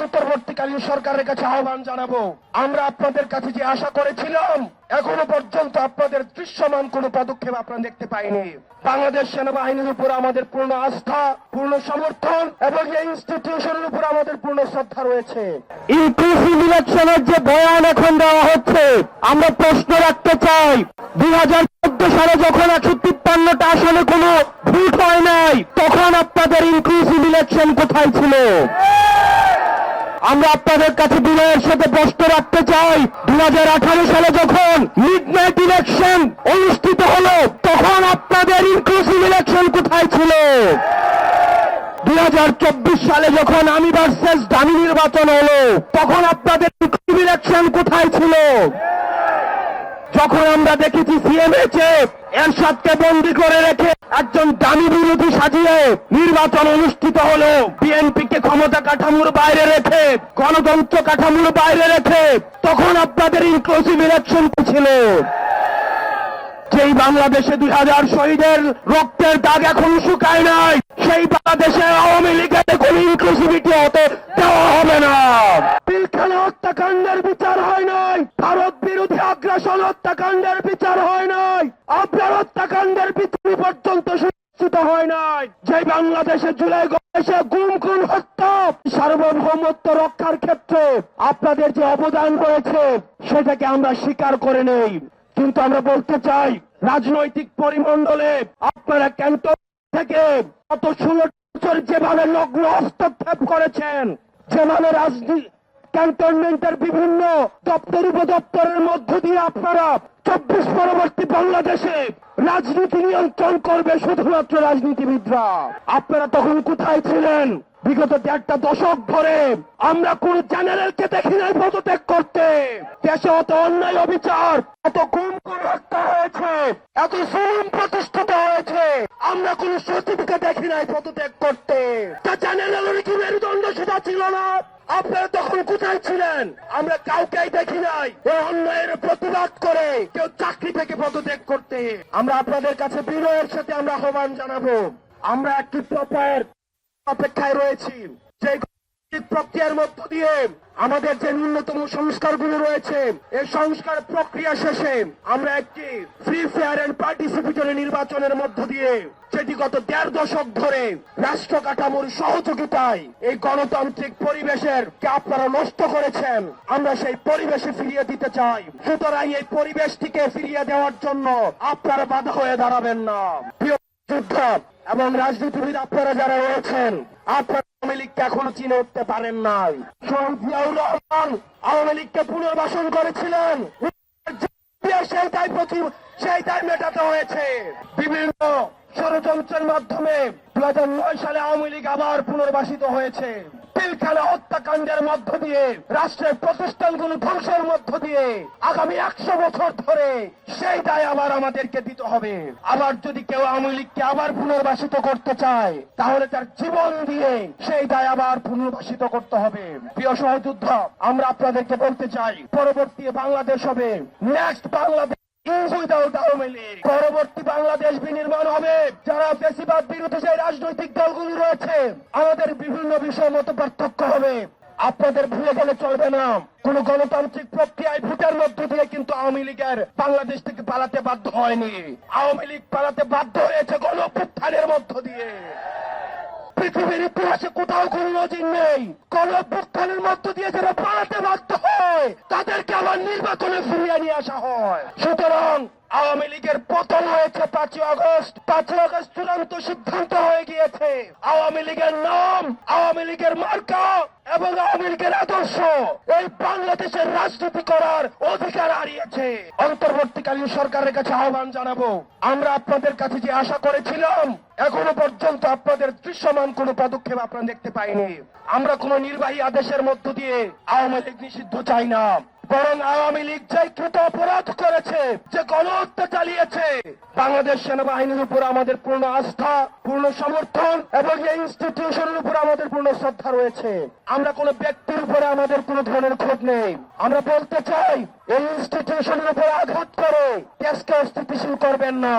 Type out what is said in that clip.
অন্তর্বর্তীকালীন সরকারের কাছে আহ্বান জানাব। আমরা আপনাদের কাছে যে আশা করেছিলাম, এখনও পর্যন্ত আপনাদের দৃশ্যমান কোনো পদক্ষেপ আপনারা দেখতে পাইনি। বাংলাদেশ সেনাবাহিনীর উপর আমাদের পূর্ণ আস্থা, পূর্ণ সমর্থন এবং এই ইনস্টিটিউশনের উপর আমাদের পূর্ণ শ্রদ্ধা রয়েছে। ইনক্লুসিভ ইলেকশনের যে বয়ান এখন দেওয়া হচ্ছে, আমরা প্রশ্ন রাখতে চাই। দুই হাজার চোদ্দ সালে যখন একশো তিপ্পান্নটা আসনে কোনো ভোট হয় নাই, তখন আপনাদের ইনক্লুসিভ ইলেকশন কোথায় ছিল? আমরা আপনাদের কাছে বিনয়ের সাথে প্রশ্ন রাখতে চাই। দুহাজার আঠারো সালে যখন মিড নাইট ইলেকশন অনুষ্ঠিত হল, তখন আপনাদের ইনক্লুসিভ ইলেকশন কোথায় ছিল? দু হাজার চব্বিশ সালে যখন আমি ভার্সেস দামি নির্বাচন হলো, তখন আপনাদের ইলেকশন কোথায় ছিল? যখন আমরা দেখেছি সিএমএচে এরশাদকে বন্দি করে রেখে একজন দামি বিরোধী সাজিয়ে নির্বাচন অনুষ্ঠিত হলো। বিএনপিকে ক্ষমতা কাঠামোর বাইরে রেখে, গণতন্ত্র কাঠামোর বাইরে রেখে তখন আপনাদের ইনক্লুসিভ ইলেকশন ছিল। যেই বাংলাদেশে দুই হাজার শহীদের রক্তের দাগ এখন শুকায় নাই, সেই বাংলাদেশে আওয়ামী লীগের আপনার হত্যাকাণ্ডের বিচার পর্যন্ত সুনিশ্চিত হয় নাই। যে বাংলাদেশে জুলাই এসে গুম খুন হত্যা, সার্বভৌমত্ব রক্ষার ক্ষেত্রে আপনাদের যে অবদান রয়েছে, সেটাকে আমরা স্বীকার করে নেই। কিন্তু আমরা বলতে চাই, রাজনৈতিক পরিমণ্ডলে আপনারা ক্যান্টন থেকে গত ষোলো বছর যেভাবে লগ্ন হস্তক্ষেপ করেছেন, যেভাবে রাজনীতি ক্যান্টনমেন্টের বিভিন্ন দপ্তর উপদপ্তরের মধ্য দিয়ে আপনারা চব্বিশ পরবর্তী বাংলাদেশে রাজনীতি নিয়ন্ত্রণ করবে শুধুমাত্র রাজনীতিবিদরা। আপনারা তখন কোথায় ছিলেন? বিগত দেড়টা দশক ধরে আমরা কোন চ্যানেলকে দেখি নাই পদত্যাগ করতে। দেশে অত অন্যায় অবিচার এত গুম করে হত্যা হয়েছে, এত জুলুম প্রতিষ্ঠিত হয়েছে, আমরা কোন সচিবকে দেখি নাই পদত্যাগ করতে। তা চ্যানেলের কি মেরুদণ্ড সেটা ছিল না। আপনারা তখন কোথায় ছিলেন? আমরা কাউকে দেখি নাই। অন্যায়ের প্রতিবাদ করে কেউ চাকরি থেকে পদত্যাগ করতে। আমরা আপনাদের কাছে বিনয়ের সাথে আমরা আহ্বান জানাব। আমরা একটি প্রপার অপেক্ষায় রয়েছি। যে প্রক্রিয়ার মধ্য দিয়ে আমাদের যে ন্যূনতম সংস্কারগুলো রয়েছে এই সংস্কার প্রক্রিয়া শেষে আমরা একটি ফ্রি ফেয়ার এন্ড পার্টিসিপেটরি নির্বাচনের মধ্য দিয়ে যেটি গত দেড় দশক ধরে রাষ্ট্র কাঠামোর সহযোগিতায় এই গণতান্ত্রিক পরিবেশের কে আপনারা নষ্ট করেছেন, আমরা সেই পরিবেশে ফিরিয়ে দিতে চাই। সুতরাং এই পরিবেশটিকে ফিরিয়ে দেওয়ার জন্য আপনারা বাধা হয়ে দাঁড়াবেন না। যুদ্ধ এবং রাজনীতিবিদ আপনারা যারা রয়েছেন, আপনারা আওয়ামী লীগকে এখনও চিনে উঠতে পারেন নাই। জিয়াউর রহমান আওয়ামী লীগকে পুনর্বাসন করেছিলেন। সেই তাই প্রতি সেই তাই মেটাতে হয়েছে। বিভিন্ন ষড়যন্ত্রের মাধ্যমে দু হাজার নয় সালে আওয়ামী লীগ আবার পুনর্বাসিত হয়েছে। পিলখানা হত্যাকাণ্ডের মধ্য দিয়ে, রাষ্ট্রের প্রতিষ্ঠানগুলো ধ্বংসের মধ্য দিয়ে, আগামী একশো বছর ধরে সেই দায় আবার আমাদেরকে দিতে হবে। আবার যদি কেউ আওয়ামী লীগকে আবার পুনর্বাসিত করতে চায়, তাহলে তার জীবন দিয়ে সেই দায় আবার পুনর্বাসিত করতে হবে। প্রিয় সহযুদ্ধ আমরা আপনাদেরকে বলতে চাই, পরবর্তী বাংলাদেশ হবে নেক্সট বাংলাদেশ উইদাউট পরবর্তী বাংলাদেশ বিনির্মাণ হবে। যারা বেশিরভাগ বিরোধী যে রাজনৈতিক দলগুলি রয়েছে, আমাদের বিভিন্ন বিষয় মতো পার্থক্য হবে। আপনাদের ভুলে গেলে চলবে না। কোন গণতান্ত্রিক প্রক্রিয়ায় ভোটের মধ্য দিয়ে কিন্তু আওয়ামী লীগের বাংলাদেশ থেকে পালাতে বাধ্য হয়নি। আওয়ামী লীগ পালাতে বাধ্য হয়েছে গণ মধ্য দিয়ে। পৃথিবীর ইতিহাসে কোথাও কোন নজির নেই। কোন অভ্যুত্থানের মধ্য দিয়ে যারা পালাতে বাধ্য হয়, তাদেরকে আবার নির্বাচনে ফিরিয়ে নিয়ে আসা হয়। সুতরাং আওয়ামী লীগের পতন হয়েছে পাঁচই আগস্ট। পাঁচই আগস্ট চূড়ান্ত সিদ্ধান্ত হয়ে গিয়েছে। আওয়ামী লীগের নাম, আওয়ামী লীগের মার্কা এবং আওয়ামী লীগের আদর্শ। এই বাংলাদেশের রাজনীতি করার অধিকার হারিয়েছে। অন্তর্বর্তীকালীন সরকারের কাছে আহ্বান জানাব। আমরা আপনাদের কাছে যে আশা করেছিলাম, এখনও পর্যন্ত আপনাদের দৃশ্যমান কোন পদক্ষেপ আপনারা দেখতে পাইনি। আমরা কোন নির্বাহী আদেশের মধ্য দিয়ে আওয়ামী লীগ নিষিদ্ধ চাই না। বরং আওয়ামী লীগ যে কৃত অপরাধ করেছে, যে গণহত্যা চালিয়েছে, বাংলাদেশ সেনাবাহিনীর উপর আমাদের পূর্ণ আস্থা, পূর্ণ সমর্থন এবং এই ইনস্টিটিউশনের উপর আমাদের পূর্ণ শ্রদ্ধা রয়েছে। আমরা কোনো ব্যক্তির উপরে আমাদের কোনো ধরনের ক্ষোভ নেই। আমরা বলতে চাই, এই ইনস্টিটিউশনের উপর আঘাত করে দেশকে অস্থিতিশীল করবেন না।